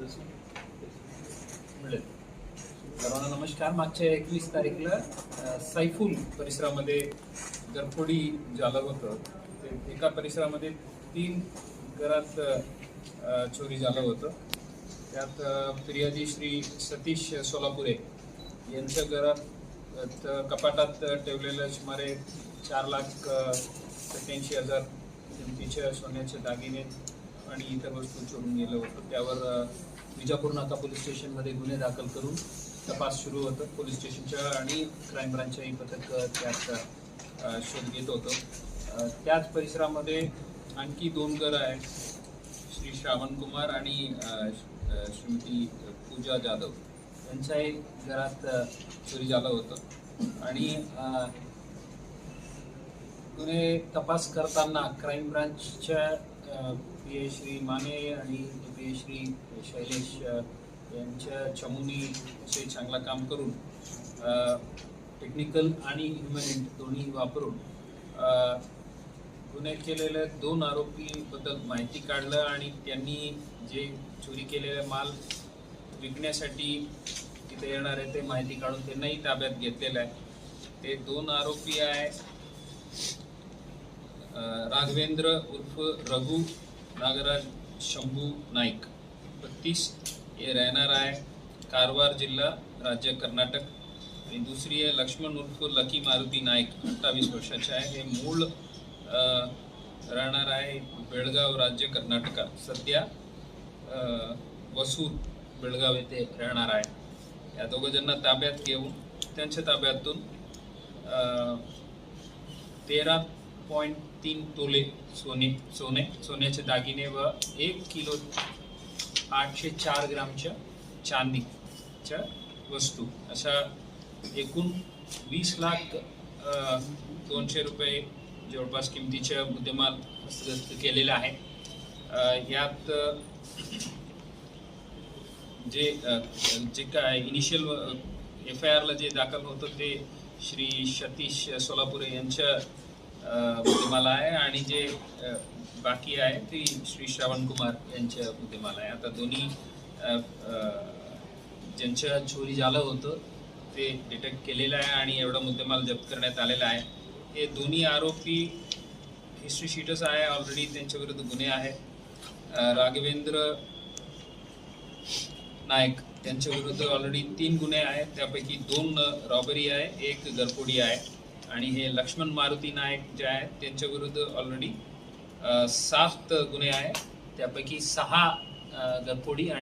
मिळेल सर्वांना नमस्कार. मागच्या एकवीस तारीखला सैफुल परिसरामध्ये गरफोडी झालं होतं. ते एका परिसरामध्ये तीन घरात चोरी झालं होतं. त्यात फिर्यादी श्री सतीश सोलापुरे यांच्या घरात कपाटात ठेवलेलं सुमारे चार लाख सत्याऐंशी हजार किमतीच्या सोन्याचे दागिने आणि इतर वस्तू चोरून गेलं होतं. त्यावर विजापूर नाका पोलीस स्टेशनमध्ये गुन्हे दाखल करून तपास सुरू होतं. पोलीस स्टेशनच्या आणि क्राईम ब्रांचच्याही पथक त्यात शोध घेत होतं. त्याच परिसरामध्ये आणखी दोन घरं आहेत. श्री श्रावण कुमार आणि श्रीमती पूजा जाधव. यांच्याही घरात चोरी झालं होतं. आणि गुन्हे तपास करताना क्राईम ब्रांचच्या पी ए श्री माने आणि पी ए श्री शैलेश यांच्या चमूनी असे चांगलं काम करून टेक्निकल आणि ह्युमन दोन्ही वापरून गुन्हे केलेल्या दोन आरोपीबद्दल माहिती काढलं आणि त्यांनी जे चोरी केलेला माल विकण्यासाठी तिथे येणार आहे ते माहिती काढून त्यांनाही ताब्यात घेतलेलं आहे. ते दोन आरोपी आहे राघवेंद्र उर्फ रघु नागराज शंभू नाईक. बत्तीस. हे राहणार आहे कारवार जिल्हा राज्य कर्नाटक. आणि दुसरी आहे लक्ष्मण उर्फ लकी मारुती नाईक अठ्ठावीस वर्षाचे आहे. हे मूळ राहणार आहे बेळगाव राज्य कर्नाटका. सध्या वसूर बेळगाव येथे राहणार आहे. या दोघंजणांना ताब्यात घेऊन त्यांच्या ताब्यातून तेरा पॉईंट तीन तोले सोने सोने सोन्याचे दागिने व एक किलो आठशे चार ग्रामच्या चांदीच्या वस्तू. अशा एकूण वीस लाख दोनशे रुपये जवळपास किमतीच्या मुद्देमाल हस्तगत केलेला आहे. यात जे जे काय इनिशियल एफ आय आरला जे दाखल होतं ते श्री सतीश सोलापुरे यांच्या मुद्देमाला आहे आणि जे बाकी आहे ते श्री श्रावण कुमार यांच्या मुद्देमाला आहे आता दोन्ही ज्यांच्या चोरी झालं होतं ते डिटेक्ट केलेलं आहे आणि एवढा मुद्देमाल जप्त करण्यात आलेला आहे. हे दोन्ही आरोपी हिस्ट्री शीटच आहे ऑलरेडी त्यांच्या विरुद्ध गुन्हे आहे राघवेंद्र नायक त्यांच्या विरुद्ध ऑलरेडी तीन गुन्हे आहेत. त्यापैकी दोन रॉबरी आहे एक घरफोडी आहे. आणि हे लक्ष्मण मारुती नायक जे आहेत त्यांच्या विरुद्ध ऑलरेडी सात गुन्हे आहेत. त्यापैकी सहा अ, आणि